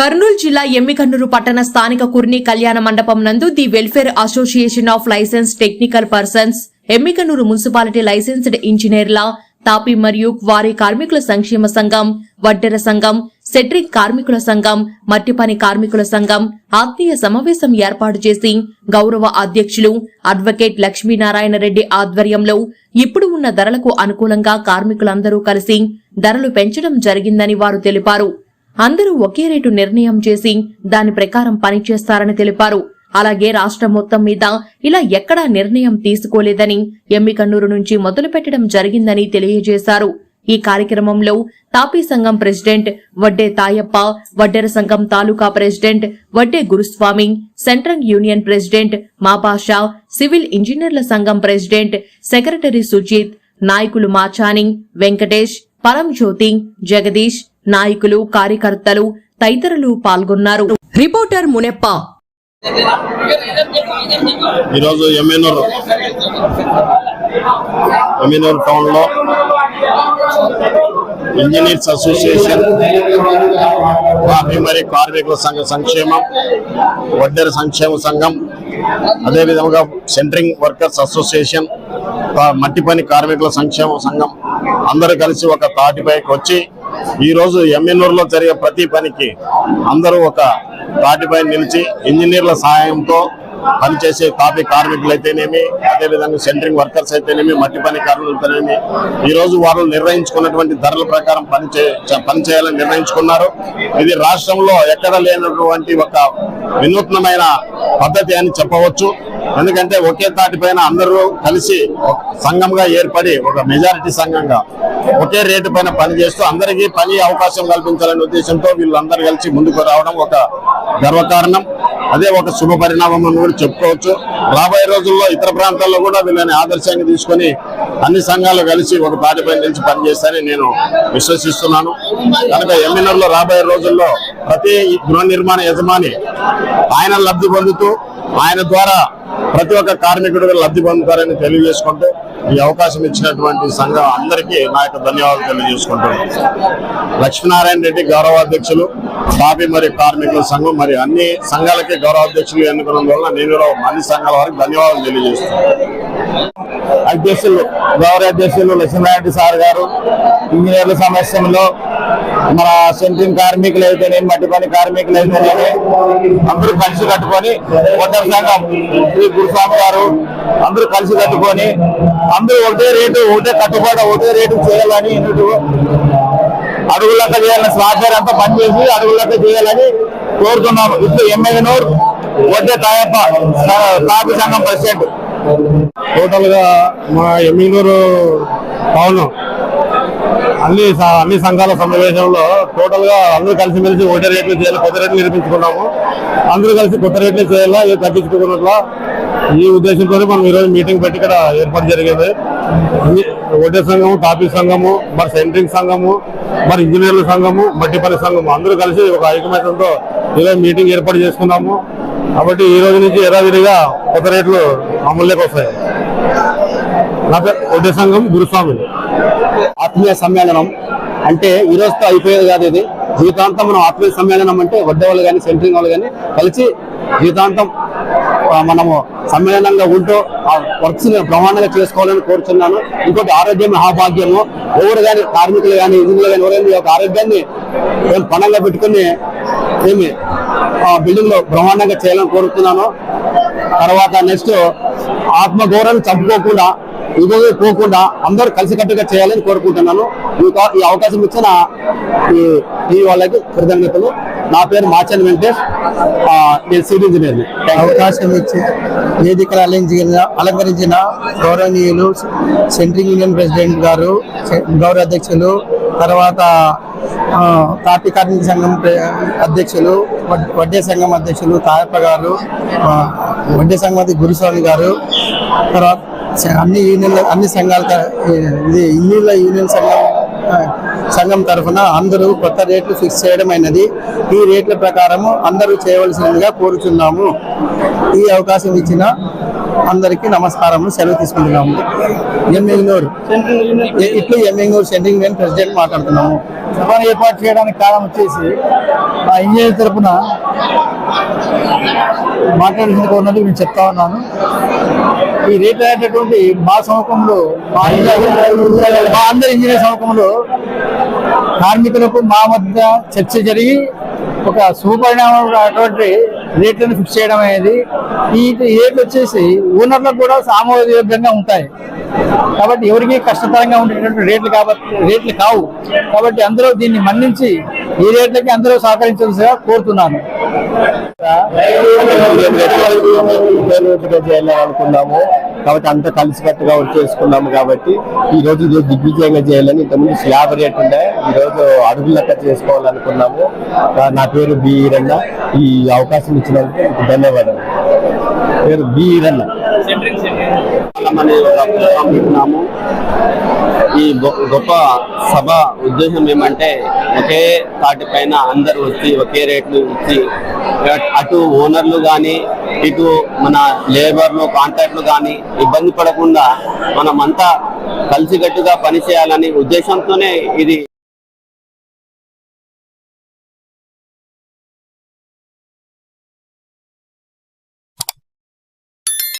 కర్నూలు జిల్లా ఎమ్మికన్నూరు పట్టణ స్థానిక కుర్ని కళ్యాణ మండపం నందు the welfare association of licence technical persons Emmiganur municipality licensed ఇంజనీర్ల తాపి మరియు క్వారీ కార్మికుల సంక్షేమ సంఘం వడ్డెర సంఘం సెట్రిక్ కార్మికుల సంఘం మట్టిపని కార్మికుల సంఘం ఆత్మీయ సమావేశం ఏర్పాటు చేసి గౌరవ అధ్యక్షులు అడ్వకేట్ లక్ష్మీనారాయణ రెడ్డి ఆధ్వర్యంలో ఇప్పుడు ఉన్న ధరలకు అనుకూలంగా కార్మికులందరూ కలిసి ధరలు పెంచడం జరిగిందని వారు తెలిపారు. అందరూ ఒకే రేటు నిర్ణయం చేసి దాని ప్రకారం పనిచేస్తారని తెలిపారు. అలాగే రాష్ట్రం మొత్తం మీద ఇలా ఎక్కడా నిర్ణయం తీసుకోలేదని ఎమ్మికన్నూరు నుంచి మొదలుపెట్టడం జరిగిందని తెలియజేశారు. ఈ కార్యక్రమంలో తాపీ సంఘం ప్రెసిడెంట్ వడ్డే తాయప్ప వడ్డెర సంఘం taluka president Vadde Guruswamy central union president Mapasha civil ఇంజనీర్ల సంఘం ప్రెసిడెంట్ సెక్రటరీ సుజిత్ నాయకులు మాచాని వెంకటేష్ పరంజ్యోతి జగదీష్ నాయకులు కార్యకర్తలు తదితరులు పాల్గొన్నారు. రిపోర్టర్ మునెప్ప. ఈరోజు ఎమ్మెనూరు ఎమ్మెనూరు టౌన్లో ఇంజనీర్స్ అసోసియేషన్ కాఫీ మరియు కార్మికుల సంఘ సంక్షేమం వడ్డెర సంక్షేమ సంఘం అదేవిధంగా సెంట్రింగ్ వర్కర్స్ అసోసియేషన్ మట్టి పని కార్మికుల సంక్షేమ సంఘం అందరూ కలిసి ఒక తాటిపైకి వచ్చి ఈరోజు రోజు జరిగే ప్రతి పనికి అందరూ ఒక తాటిపై నిలిచి ఇంజనీర్ల సహాయంతో పనిచేసే కాఫీ కార్మికులు అయితేనేమి అదేవిధంగా సెంట్రింగ్ వర్కర్స్ అయితేనేమి మట్టి పని కార్మికులు అయితేనేమి ఈ రోజు వారు నిర్ణయించుకున్నటువంటి ధరల ప్రకారం పనిచే పనిచేయాలని నిర్ణయించుకున్నారు. ఇది రాష్ట్రంలో ఎక్కడ లేనటువంటి ఒక వినూత్నమైన పద్ధతి అని చెప్పవచ్చు. ఎందుకంటే ఒకే తాటిపైన అందరూ కలిసి ఒక సంఘంగా ఏర్పడి ఒక మెజారిటీ సంఘంగా ఒకే రేటు పైన పని చేస్తూ అందరికీ పని అవకాశం కల్పించాలనే ఉద్దేశంతో వీళ్ళందరూ కలిసి ముందుకు రావడం ఒక గర్వకారణం. అదే ఒక శుభ పరిణామం కూడా చెప్పుకోవచ్చు. రాబోయే రోజుల్లో ఇతర ప్రాంతాల్లో కూడా వీళ్ళని ఆదర్శంగా తీసుకొని అన్ని సంఘాలు కలిసి ఒక తాటిపై నిలిచి పనిచేస్తారని నేను విశ్వసిస్తున్నాను. కనుక ఎమ్మెల్యేలో రాబోయే రోజుల్లో ప్రతి గృహ నిర్మాణ యజమాని ఆయన లబ్ధి పొందుతూ ఆయన ద్వారా ప్రతి ఒక్క కార్మికుడు లబ్ధి పొందుతారని తెలియజేసుకుంటూ ఈ అవకాశం ఇచ్చినటువంటి సంఘం అందరికీ నా యొక్క ధన్యవాదాలు తెలియజేసుకుంటున్నాను. లక్ష్మీనారాయణ రెడ్డి గౌరవాధ్యక్షులు కాపీ మరియు కార్మికుల సంఘం మరి అన్ని సంఘాలకి గౌరవాధ్యక్షులు ఎన్నుకున్నందువల్ల నేను అన్ని సంఘాల వారికి ధన్యవాదాలు తెలియజేస్తున్నాను. అధ్యక్షులు గౌరవ అధ్యక్షులు లక్ష్మీనారాయణ సార్ గారు ఇంజనీర్ల సమస్యలో మన సెంట్రింగ్ కార్మికులు అయితేనేమి మట్టి పని కార్మికులు అయితేనేమి అందరూ కలిసి కట్టుకొని ఒడ్డర సంఘం శ్రీ గురుస్వామి గారు అందరూ కలిసి కట్టుకొని అందరూ ఒకటే రేటు ఒకటే కట్టుబాటు ఒకటే రేటు చేయాలని అడుగులక్క చేయాలని స్వాచార్య అంతా పనిచేసి అడుగులక్క చేయాలని కోరుతున్నాము. ఇప్పుడు ఎమ్మెల్యేనూరు వడ్డే తాయప్ప కాపీ సంఘం ప్రెసిడెంట్. టోటల్గా మా ఎమ్మిగనూరు టౌన్ అన్ని స- అన్ని సంఘాల సమావేశంలో టోటల్గా అందరూ కలిసిమెలిసి ఒకటే రేట్లు చేయాలి కొత్త రేట్లు నిర్మించుకున్నాము. అందరూ కలిసి కొత్త రేట్లు చేయాలా ఇది తగ్గించుకున్నట్ల ఈ ఉద్దేశంతో మనం ఈరోజు మీటింగ్ పెట్టి ఇక్కడ ఏర్పాటు జరిగింది. ఈ సంఘము కాపీ సంఘము మరి సెంట్రింగ్ సంఘము మరి ఇంజనీర్ల సంఘము మట్టి పని సంఘము అందరూ కలిసి ఒక ఐకమత్యంతో ఈరోజు మీటింగ్ ఏర్పాటు చేసుకున్నాము. కాబట్టి ఈ రోజు నుంచి యథావిధిగా కొత్త రేట్లు అమల్లోకి వస్తాయి. నా పేరు ఒడ్డే సంఘం గురుస్వామి. ఆత్మీయ సమ్మేళనం అంటే ఈ రోజుతో అయిపోయేది కాదు ఇది. జీవితాంతం మనం ఆత్మీయ సమ్మేళనం అంటే వడ్డే వాళ్ళు కానీ సెంట్రింగ్ వాళ్ళు కానీ కలిసి జీవితాంతం మనము సమ్మేళనంగా ఉంటూ ఆ వర్క్స్ బ్రహ్మాండంగా చేసుకోవాలని కోరుతున్నాను ఇంకోటి ఆరోగ్యం మహాభాగ్యము. ఎవరు కానీ కార్మికులు కానీ ఇంజనీర్లు కానీ ఎవరైనా ఈ యొక్క ఆరోగ్యాన్ని ఏం పణంగా పెట్టుకుని ఏమి బిల్డింగ్లో బ్రహ్మాండంగా చేయాలని కోరుతున్నాను. తర్వాత నెక్స్ట్ ఆత్మగౌరవం చంపుకోకుండా ఇదే పోకుండా అందరూ కలిసికట్టుగా చేయాలని కోరుకుంటున్నాను. ఈ ఈ అవకాశం ఇచ్చిన ఈ వాళ్ళకి కృతజ్ఞతలు. నా పేరు మాచన్ వెంకటేష్. నేను సివిల్ ఇంజనీర్. అవకాశం ఇచ్చి వేదికలు అలంకరించిన అలంకరించిన గౌరవనీయులు సెంట్రింగ్ యూనియన్ ప్రెసిడెంట్ గారు సె- గౌరవ అధ్యక్షులు తర్వాత తాపి కార్మిక సంఘం అధ్యక్షులు వడ్- వడ్డే సంఘం అధ్యక్షులు తాయప్ప గారు వడ్డే సంఘం గురుస్వామి గారు తర్వాత అన్ని యూనియన్ల అన్ని సంఘాల ఇది ఇండియన్ల యూనియన్ సంఘం సంఘం తరఫున అందరూ కొత్త రేట్లు ఫిక్స్ చేయడం అయినది. ఈ రేట్ల ప్రకారము అందరూ చేయవలసినదిగా కోరుచున్నాము. ఈ అవకాశం ఇచ్చిన అందరికీ నమస్కారం సెలవు తీసుకుంటున్నాము. ఎమ్మెల్యూరు ఇట్లు ఎమ్మెల్యూరు సెంట్రింగ్ నేను ప్రెసిడెంట్ మాట్లాడుతున్నాము. సభను ఏర్పాటు చేయడానికి కారణం వచ్చేసి మా ఇంజనీర్ తరపున మాట్లాడాల్సింది ఉన్నది నేను చెప్తా ఉన్నాను. ఈ రేట్ అనేటటువంటి మా సమూహంలో మా ఇంజనీర్- మా అందరి ఇంజనీర్ సమూహంలో కార్మికులకు మా మధ్య చర్చ జరిగి ఒక సుపరిణామటువంటి రేట్లను ఫిక్స్ చేయడం అనేది ఈ రేట్లు వచ్చేసి ఓనర్లకు కూడా సామూహికంగా ఉంటాయి. కాబట్టి ఎవరికి కష్టతరంగా ఉండేటటువంటి రేట్లు కాబట్టి రేట్లు కావు. కాబట్టి అందరూ దీన్ని మన్నించి ఈ రేట్లకి అందరూ సహకరించాల్సిగా కోరుతున్నాను. కాబట్టి అంతా కలిసికట్టుగా వర్క్ చేసుకున్నాము కాబట్టి ఈ రోజు దిగ్విజయంగా చేయాలని ఇంతకుముందు స్లాబ్ రేట్ ఉండే ఈ రోజు అడుగు లెక్క చేసుకోవాలనుకున్నాము. నా పేరు బి ఈరన్న. ఈ అవకాశం ఇచ్చినందుకు ధన్యవాదాలు. పేరు బి ఈరన్న. ఒక పెట్టినాము ఈ గొప్ప సభ ఉద్దేశం ఏమంటే ఒకే తాటి పైన అందరూ వచ్చి ఒకే రేట్లు ఇచ్చి అటు ఓనర్లు కానీ ఇటు మన లేబర్లు కాంట్రాక్ట్లు కానీ ఇబ్బంది పడకుండా మనమంతా కలిసికట్టుగా పనిచేయాలని ఉద్దేశంతోనే ఇది